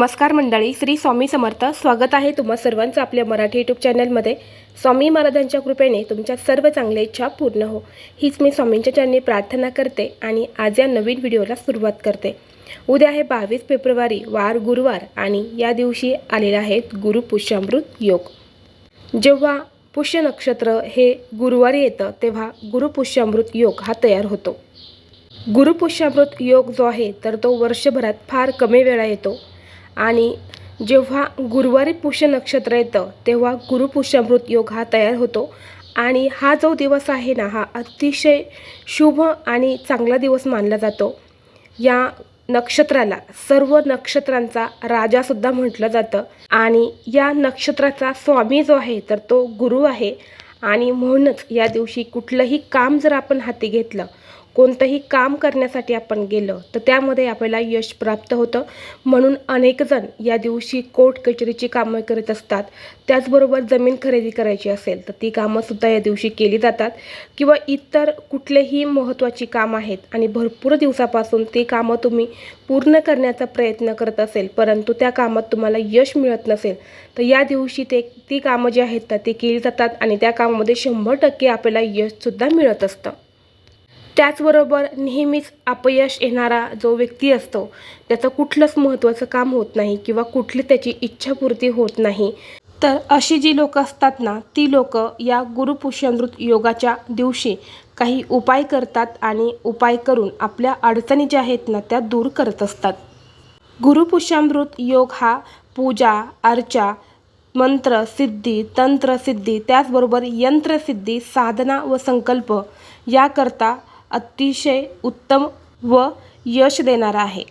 नमस्कार मंडळी श्री स्वामी समर्थ. स्वागत आहे तुम्हा सर्वांचं आपल्या मराठी यूट्यूब चॅनलमध्ये स्वामी महाराजांच्या कृपेने तुमच्या सर्व चांगल्या इच्छा पूर्ण हो. हीच मी स्वामींच्या चरणी प्रार्थना करते आणि आज या नवीन व्हिडिओला सुरुवात करते. उद्या आहे बावीस फेब्रुवारी वार गुरुवार आणि या दिवशी आलेला आहे गुरुपुष्यामृत योग. जेव्हा पुष्य नक्षत्र हे गुरुवारी येतं तेव्हा गुरुपुष्यामृत योग हा तयार होतो. गुरुपुष्यामृत योग जो आहे तर तो वर्षभरात फार कमी वेळा येतो. आणि जेव्हा गुरुवारी पुष्य नक्षत्र येतं तेव्हा गुरुपुष्यामृत योग हा तयार होतो. आणि हा जो दिवस आहे ना हा अतिशय शुभ आणि चांगला दिवस मानला जातो. या नक्षत्राला सर्व नक्षत्रांचा राजासुद्धा म्हटलं जातं. आणि या नक्षत्राचा स्वामी जो आहे तर तो गुरु आहे. आणि म्हणूनच या दिवशी कुठलंही काम जर आपण हाती घेतलं कोणतंही काम करण्यासाठी आपण गेलं तर त्यामध्ये आपल्याला यश प्राप्त होतं. म्हणून अनेकजण या दिवशी कोर्ट कचेरीची कामं करत असतात. त्याचबरोबर जमीन खरेदी करायची असेल तर ती कामंसुद्धा या दिवशी केली जातात. किंवा इतर कुठलेही महत्त्वाची कामं आहेत आणि भरपूर दिवसापासून ती कामं तुम्ही पूर्ण करण्याचा प्रयत्न करत असेल परंतु त्या कामात तुम्हाला यश मिळत नसेल तर या दिवशी ते ती कामं जी आहेत तर ती केली जातात आणि त्या कामामध्ये शंभर टक्के आपल्याला यशसुद्धा मिळत असतं. त्याचबरोबर नेहमीच अपयश येणारा जो व्यक्ती असतो त्याचं कुठलंच महत्त्वाचं काम होत नाही किंवा कुठली त्याची इच्छापूर्ती होत नाही. तर अशी जी लोक असतात ना ती लोक या गुरुपुष्यामृत योगाच्या दिवशी काही उपाय करतात आणि उपाय करून आपल्या अडचणी ज्या आहेत ना त्या दूर करत असतात. गुरुपुष्यामृत योग हा पूजा अर्चा मंत्र सिद्धी तंत्रसिद्धी त्याचबरोबर यंत्रसिद्धी साधना व संकल्प याकरता अतिशय उत्तम व यश देणारा आहे.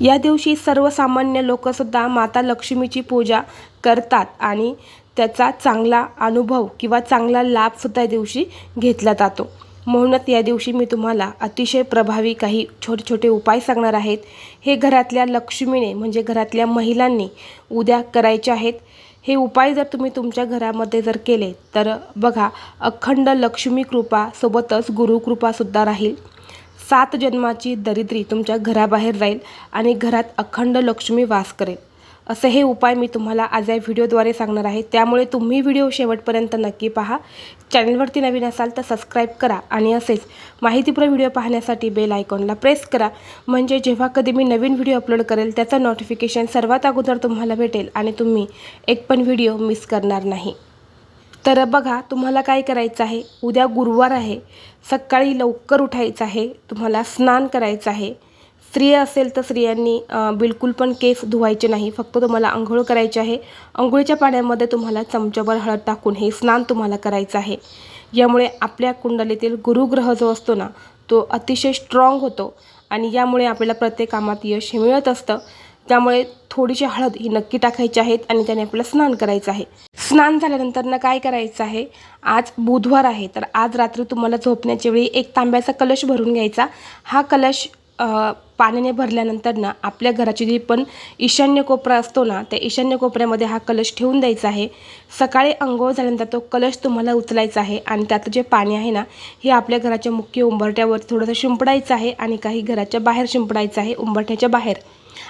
या दिवशी सर्वसामान्य लोकसुद्धा माता लक्ष्मीची पूजा करतात आणि त्याचा चांगला अनुभव किंवा चांगला लाभसुद्धा या दिवशी घेतला जातो. म्हणूनच या दिवशी मी तुम्हाला अतिशय प्रभावी काही छोटे छोटे उपाय सांगणार आहेत. हे घरातल्या लक्ष्मीने म्हणजे घरातल्या महिलांनी उद्या करायचे आहेत. हे उपाय जर तुम्ही तुमच्या घरामध्ये जर केले तर बघा अखंड लक्ष्मी कृपा सोबतच गुरुकृपासुद्धा राहील. सात जन्माची दरिद्री तुमच्या घराबाहेर जाईल आणि घरात अखंड लक्ष्मी वास करेल. असे हे उपाय मी तुम्हाला आज या व्हिडिओद्वारे सांगणार आहे. त्यामुळे तुम्ही व्हिडिओ शेवटपर्यंत नक्की पहा. चॅनलवरती नवीन असाल तर सबस्क्राईब करा आणि असेच माहितीपूर्ण व्हिडिओ पाहण्यासाठी बेल आयकॉनला प्रेस करा. म्हणजे जेव्हा कधी मी नवीन व्हिडिओ अपलोड करेल त्याचं नोटिफिकेशन सर्वात अगोदर तुम्हाला भेटेल आणि तुम्ही एक पण व्हिडिओ मिस करणार नाही. तर बघा तुम्हाला काय करायचं आहे? उद्या गुरुवार आहे. सकाळी लवकर उठायचं आहे. तुम्हाला स्नान करायचं आहे. स्त्रिया असेल तर स्त्रियांनी बिलकुल पण केस धुवायचे नाही. फक्त तुम्हाला आंघोळ करायची आहे. आंघोळीच्या पाण्यामध्ये तुम्हाला चमच्याभर हळद टाकून हे स्नान तुम्हाला करायचं आहे. यामुळे आपल्या कुंडलीतील गुरुग्रह जो असतो ना तो अतिशय स्ट्रॉंग होतो आणि यामुळे आपल्याला प्रत्येक कामात यश मिळत असतं. त्यामुळे थोडीशी हळद ही नक्की टाकायची आहेत आणि त्याने आपल्याला स्नान करायचं आहे. स्नान झाल्यानंतर ना काय करायचं आहे? आज बुधवार आहे तर आज रात्री तुम्हाला झोपण्याच्या वेळी एक तांब्याचा कलश भरून घ्यायचा. हा कलश पाण्याने भरल्यानंतर ना आपल्या घराची जी पण ईशान्य कोपरा असतो ना त्या ईशान्य कोपऱ्यामध्ये हा कलश ठेवून द्यायचा आहे. सकाळी अंघोळ झाल्यानंतर तो कलश तुम्हाला उचलायचा आहे आणि त्यातलं जे पाणी आहे ना हे आपल्या घराच्या मुख्य उंबरट्यावर थोडंसं शिंपडायचं आहे आणि काही घराच्या बाहेर शिंपडायचं आहे उंबरठ्याच्या बाहेर.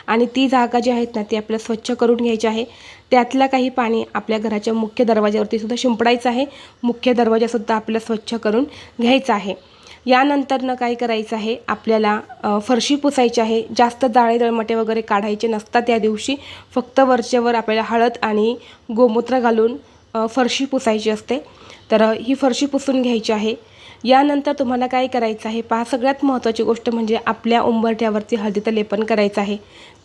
आणि ती जागा जी आहेत ना ती आपल्याला स्वच्छ करून घ्यायची आहे. त्यातलं काही पाणी आपल्या घराच्या मुख्य दरवाज्यावरती सुद्धा शिंपडायचं आहे. मुख्य दरवाजासुद्धा आपल्याला स्वच्छ करून घ्यायचा आहे. यानंतरनं काय करायचं आहे? आपल्याला फरशी पुसायची आहे. जास्त जाळे दळमटे वगैरे काढायचे नसतात त्या दिवशी. फक्त वरच्यावर आपल्याला हळद आणि गोमूत्र घालून फरशी पुसायची असते. तर ही फरशी पुसून घ्यायची आहे. यानंतर तुम्हाला काय करायचं आहे? पहा सगळ्यात महत्त्वाची गोष्ट म्हणजे आपल्या उंबरठ्यावरती हळदीचं लेपन करायचं आहे.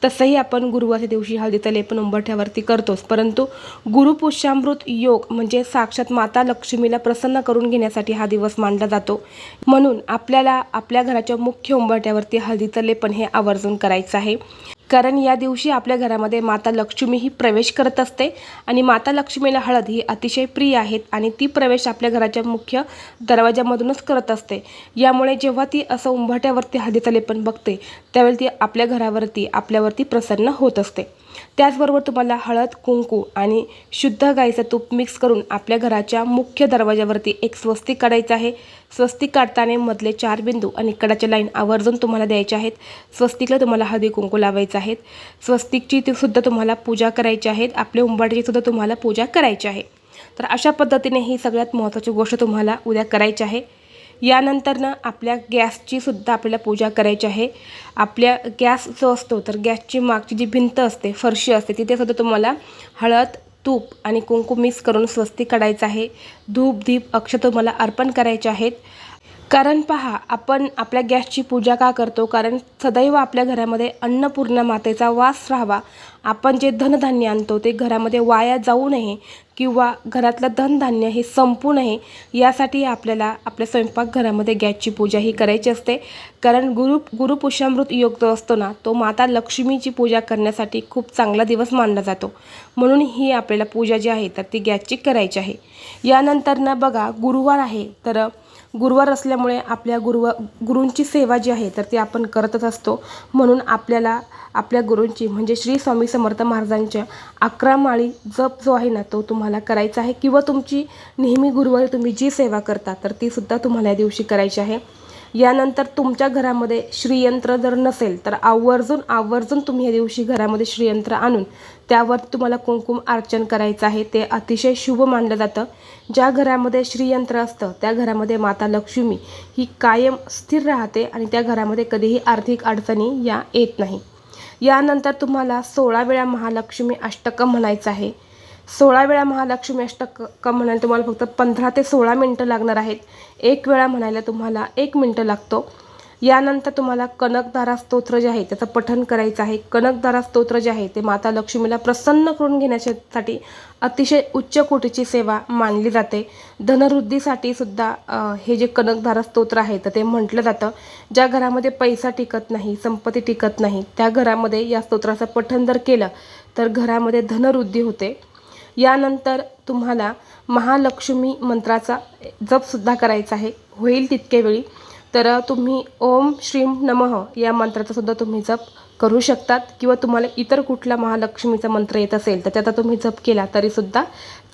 तसंही आपण गुरुवारच्या दिवशी हळदीचं लेपन उंबरठ्यावरती करतोच. परंतु गुरुपुष्यामृत योग म्हणजे साक्षात माता लक्ष्मीला प्रसन्न करून घेण्यासाठी हा दिवस मानला जातो. म्हणून आपल्याला आपल्या घराच्या मुख्य उंबरठ्यावरती हळदीचं लेपन हे आवर्जून करायचं आहे. कारण या दिवशी आपल्या घरामध्ये माता लक्ष्मी ही प्रवेश करत असते आणि माता लक्ष्मीला हळद ही अतिशय प्रिय आहेत आणि ती प्रवेश आपल्या घराच्या मुख्य दरवाजामधूनच करत असते. यामुळे जेव्हा ती असं उंबरठ्यावरती हळदीचं लेपन बघते त्यावेळी ती आपल्या घरावरती आपल्यावरती प्रसन्न होत असते. त्याचबरोबर तुम्हाला हळद कुंकू आणि शुद्ध गाईचं तूप मिक्स करून आपल्या घराच्या मुख्य दरवाजावरती एक स्वस्तिक काढायचं आहे. स्वस्तिक काढताना मधले चार बिंदू आणि कडाच्या लाईन आवर्जून तुम्हाला द्यायचे आहेत. स्वस्तिकला तुम्हाला हळदी कुंकू लावायचं आहेत. स्वस्तिकची ती सुद्धा तुम्हाला पूजा करायची आहेत. आपल्या उंबाडीची सुद्धा तुम्हाला पूजा करायची आहे. तर अशा पद्धतीने ही सगळ्यात महत्त्वाची गोष्ट तुम्हाला उद्या करायची आहे. यानंतरनं आपल्या गॅसची सुद्धा आपल्याला पूजा करायची आहे. आपल्या गॅस जो असतो तर गॅसची मागची जी भिंत असते फरशी असते तिथे सुद्धा तुम्हाला हळद तूप आणि कुंकू मिक्स करून स्वस्ती काढायचं आहे. धूप दीप अक्ष तुम्हाला अर्पण करायचे आहेत. कारण पहा आपण आपल्या गॅसची पूजा का करतो? कारण सदैव आपल्या घरामध्ये अन्नपूर्णा मातेचा वास राहावा. आपण जे धनधान्य आणतो ते घरामध्ये वाया जाऊ नये किंवा घरातलं धनधान्य हे संपू नये यासाठी आपल्याला आपल्या स्वयंपाकघरामध्ये गॅसची पूजा ही करायची असते. कारण गुरु गुरुपुष्यामृत योग जो असतो ना तो माता लक्ष्मीची पूजा करण्यासाठी खूप चांगला दिवस मानला जातो. म्हणून ही आपल्याला पूजा जी आहे तर ती गॅसची करायची आहे. यानंतर ना बघा गुरुवार आहे तर गुरुवार असल्यामुळे आपल्या गुरुवा गुरूंची सेवा जी आहे तर ती आपण करतच असतो. म्हणून आपल्याला आपल्या गुरूंची म्हणजे श्री स्वामी समर्थ महाराजांच्या अकरा माळी जप जो आहे ना तो तुम्हाला करायचा आहे. किंवा तुमची नेहमी गुरुवारी तुम्ही जी सेवा करता तर तीसुद्धा तुम्हाला या दिवशी करायची आहे. यानंतर तुमच्या घरामध्ये श्रीयंत्र जर नसेल तर आवर्जून आवर्जून तुम्ही या दिवशी घरामध्ये श्रीयंत्र आणून त्यावर तुम्हाला कुंकुम अर्चन करायचं आहे. ते अतिशय शुभ मानलं जातं. ज्या घरामध्ये श्रीयंत्र असतं त्या घरामध्ये माता लक्ष्मी ही कायम स्थिर राहते आणि त्या घरामध्ये कधीही आर्थिक अडचणी या येत नाही. यानंतर तुम्हाला सोळा वेळा महालक्ष्मी अष्टकं म्हणायचं आहे. सोळा वेळा महालक्ष्मी अष्टकं म्हणायला तुम्हाला फक्त पंधरा ते सोळा मिनटं लागणार आहेत. एक वेळा म्हणायला तुम्हाला एक मिनटं लागतो. यानंतर तुम्हाला कनकधारा स्तोत्र जे आहे त्याचं पठण करायचं आहे. कनकधारा स्तोत्र जे आहे ते माता लक्ष्मीला प्रसन्न करून घेण्यासाठी अतिशय उच्च कोटीची सेवा मानली जाते. धनवृद्धीसाठी सुद्धा हे जे कनकधारा स्तोत्र आहे तर ते म्हटलं जातं. ज्या घरामध्ये पैसा टिकत नाही संपत्ती टिकत नाही त्या घरामध्ये या स्तोत्राचं पठण जर केलं तर घरामध्ये धनवृद्धी होते. यानंतर तुम्हाला महालक्ष्मी मंत्राचा जपसुद्धा करायचा आहे. होईल तितके वेळी. तर तुम्ही ओम श्रीम नमः या मंत्राचा सुद्धा तुम्ही जप करू शकतात. किंवा तुम्हाला इतर कुठला महालक्ष्मीचा मंत्र येत असेल तर त्याचा तुम्ही जप केला तरीसुद्धा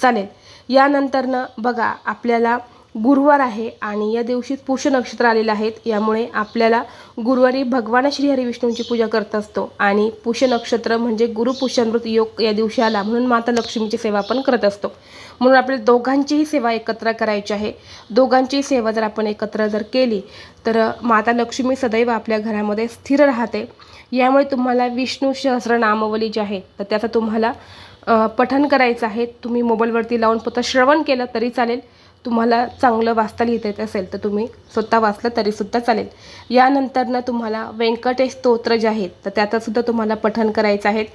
चालेल. यानंतरनं बघा आपल्याला गुरुवार आहे आणि या दिवशी पुष्य नक्षत्र आलेलं आहेत. यामुळे आपल्याला गुरुवारी भगवान श्री हरिविष्णूंची पूजा करत असतो आणि पुष्य नक्षत्र म्हणजे गुरुपुष्यामृत योग या दिवशी आला म्हणून माता लक्ष्मीची सेवा आपण करत असतो. म्हणून आपल्याला दोघांचीही सेवा एकत्र करायची आहे. दोघांचीही सेवा जर आपण एकत्र जर केली तर माता लक्ष्मी सदैव आपल्या घरामध्ये स्थिर राहते. यामुळे तुम्हाला विष्णू सहस्र नामवली जी आहे तर त्याचं तुम्हाला पठन करायचं आहे. तुम्ही मोबाईलवरती लावून फक्त श्रवण केलं तरी चालेल. तुम्हाला चांगलं वाचता लिहिता येत असेल तर तुम्ही स्वतः वाचलं तरीसुद्धा चालेल. यानंतरनं तुम्हाला व्यंकटेश स्तोत्र जे आहेत तर त्याचंसुद्धा तुम्हाला पठन करायचं आहे.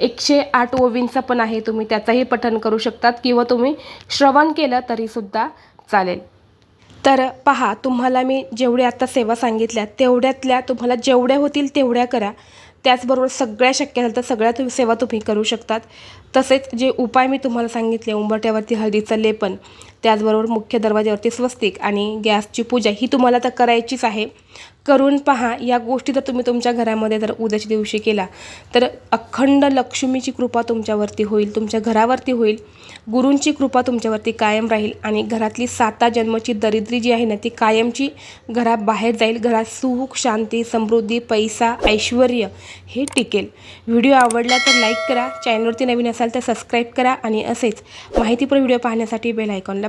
एकशे आठ ओवींचा पण आहे तुम्ही त्याचाही पठन करू शकतात किंवा तुम्ही श्रवण केलं तरीसुद्धा चालेल. तर पहा तुम्हाला मी जेवढ्या आता सेवा सांगितल्या तेवढ्यातल्या तुम्हाला जेवढ्या होतील तेवढ्या करा. त्याचबरोबर सगळ्या शक्य झालं तर सगळ्या तुम्ही सेवा तुम्ही करू शकतात. तसेच जे उपाय मी तुम्हाला सांगितले उंबरट्यावरती हळदीचं लेपन त्याचबरोबर मुख्य दरवाज्यावरती स्वस्तिक आणि गॅसची पूजा ही तुम्हाला तर करायचीच आहे. करून पहा या गोष्टी जर तुम्ही तुमच्या घरामध्ये जर उद्याच्या दिवशी केला तर अखंड लक्ष्मीची कृपा तुमच्यावरती होईल तुमच्या घरावरती होईल. गुरूंची कृपा तुमच्यावरती कायम राहील आणि घरातली साता जन्मची दरिद्री जी आहे ना ती कायमची घराबाहेर जाईल. घरात सुख शांती समृद्धी पैसा ऐश्वर हे टिकेल. व्हिडिओ आवडला तर लाईक करा. चॅनलवरती नवीन असाल तर सबस्क्राईब करा आणि असेच माहितीपूर्ण व्हिडिओ पाहण्यासाठी बेल आयकॉनला